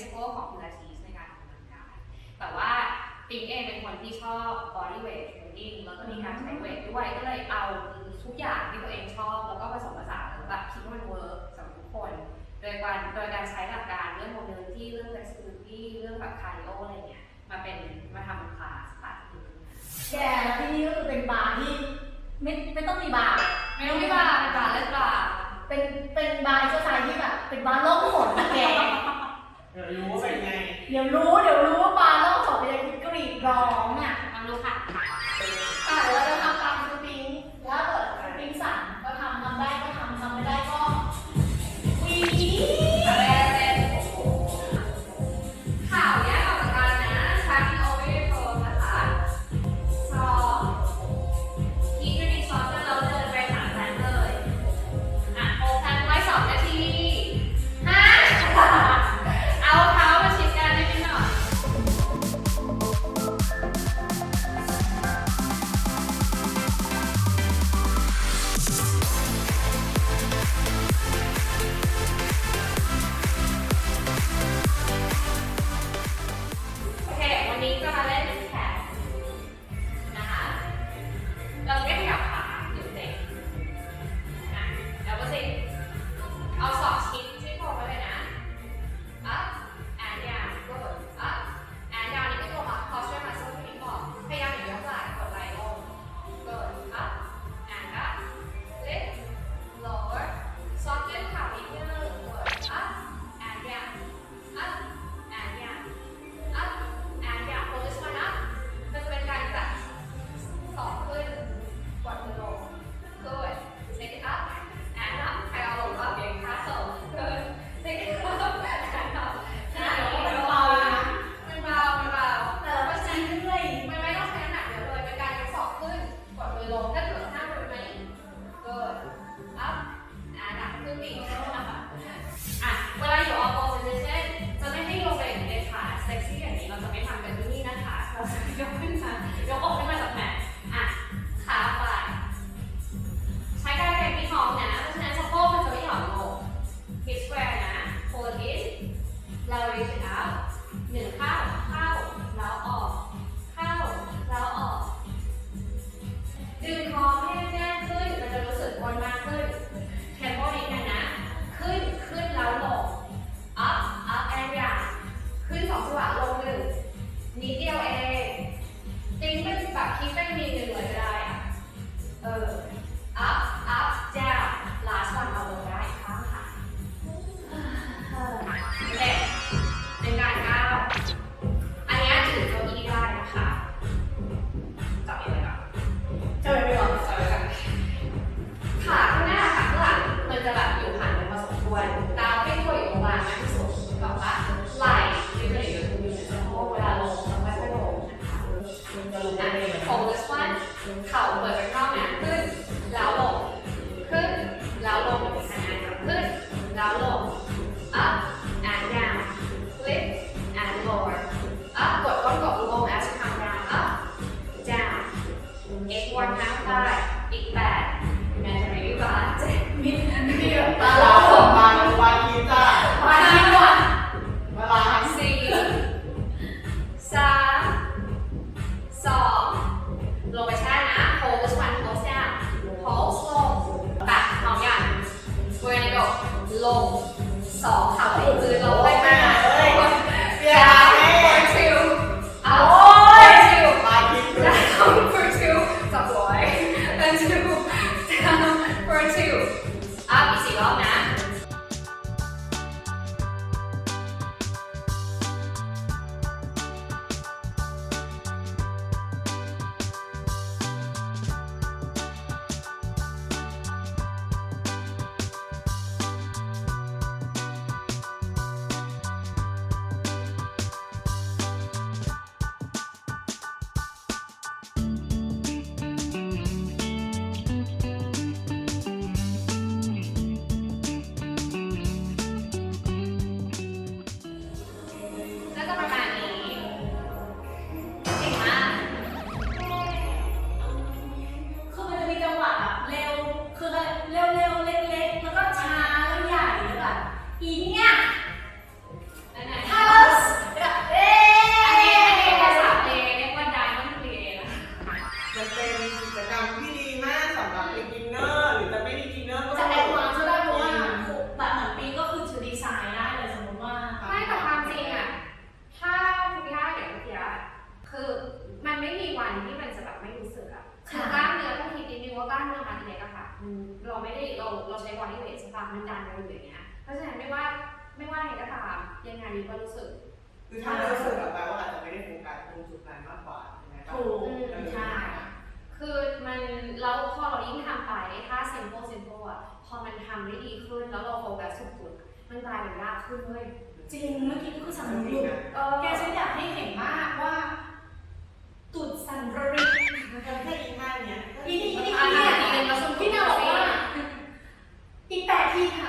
principle ของพิลาทีสในการออกกำลังกายแต่ว่าปิงเองเป็นคนที่ชอบ body weight training แล้วก็มีการใช้เวทด้วยก็เลยเอาทุกอย่างที่ตัวเองชอบ แล้วก็ผสมผสานแบบคิดว่ามันเวิร์กสำหรับทุกคน โดยการโดยการใช้หลักการเรื่องโมเดลที่เรื่อง flexibility เรื่องแบบ cardio อะไรเงี้ยมาเป็นมาทำเป็นคลาสค่ะแกที่นี่ก็คือเป็นบาร์ที่ไม่ไม่ต้องมีบาร์ไม่ต้องมีบาร์บาร์เล็กบาร์เป็นเป็นบาร์เอ็กซ์ไซส์ที่แบบเป็นบาร์โลกงหมดนะแก lúa bên ngày, đều lúa đều lúa. คิดเป็นมีเงินงเลยก็ได้เออ Lâu lâu, mình ดันเราอยู่อย่างเงี้ย เพราะฉะนั้นไม่ว่าไม่ว่าอะไรก็ตามยังไงก็รู้สึก คือถ้าเรารู้สึกแบบว่าอาจจะไม่ได้โฟกัสตรงจุดนั้นมากกว่าใช่ไหมครับถูกอืมใช่คือมันเราพอเรายิ่งทำไปไอ้ท่า simple simple อะพอมันทำได้ดีขึ้นแล้วเราโฟกัสสุดๆมันกลายเป็นยากขึ้นเลยจริงเมื่อกี้ก็คือสั่นระริกเออแกฉันอยากให้เห็นมากว่าตุดสั่นระริกมันก็แค่อีกห้าเนี้ยอีนี่อีนี่อะอีอะนี่อีกเป็นเราสมพี่นาบอกว่า อีแปดที่ท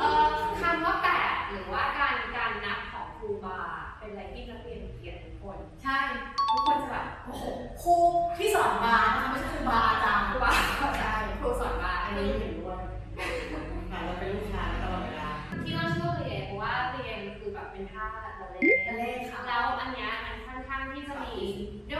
เออคำว่าแปดหรือว่าการการนับของครูบา เป็นอะไรที่นักเรียนเกลียดทุกคนใช่ ทุกคนจะแบบโอ้โหครูที่สอนบาร์นะคะไม่ใช่ครูบาอาจารย์ครูบาใช่ครูสอนมาอัอันนนี้นี้เห็นด้วยหมายเราเป็นลูกค้าตลอดเวลาที่เราชื่อเรียนเพราะว่าเรียนคือแบบเป็นท่าละเลทะเลค่ะแล้วอันเนี้ยมันค่อนข้างที่จะมีด้วย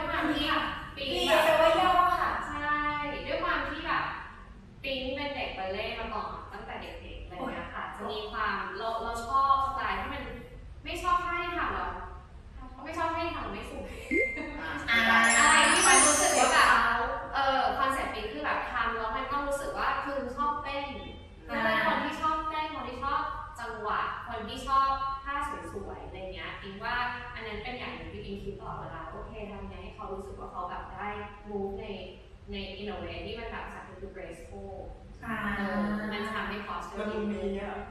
รู้สึกว่าเขาแบบได้ move ในใน in a way ที่มันแบบสักคือ graceful อ่าเออมันทำให้ posture ละมุนดีมีอะละมุนดีถูกต้องภาษาไทยก็คือคือว่า express ละ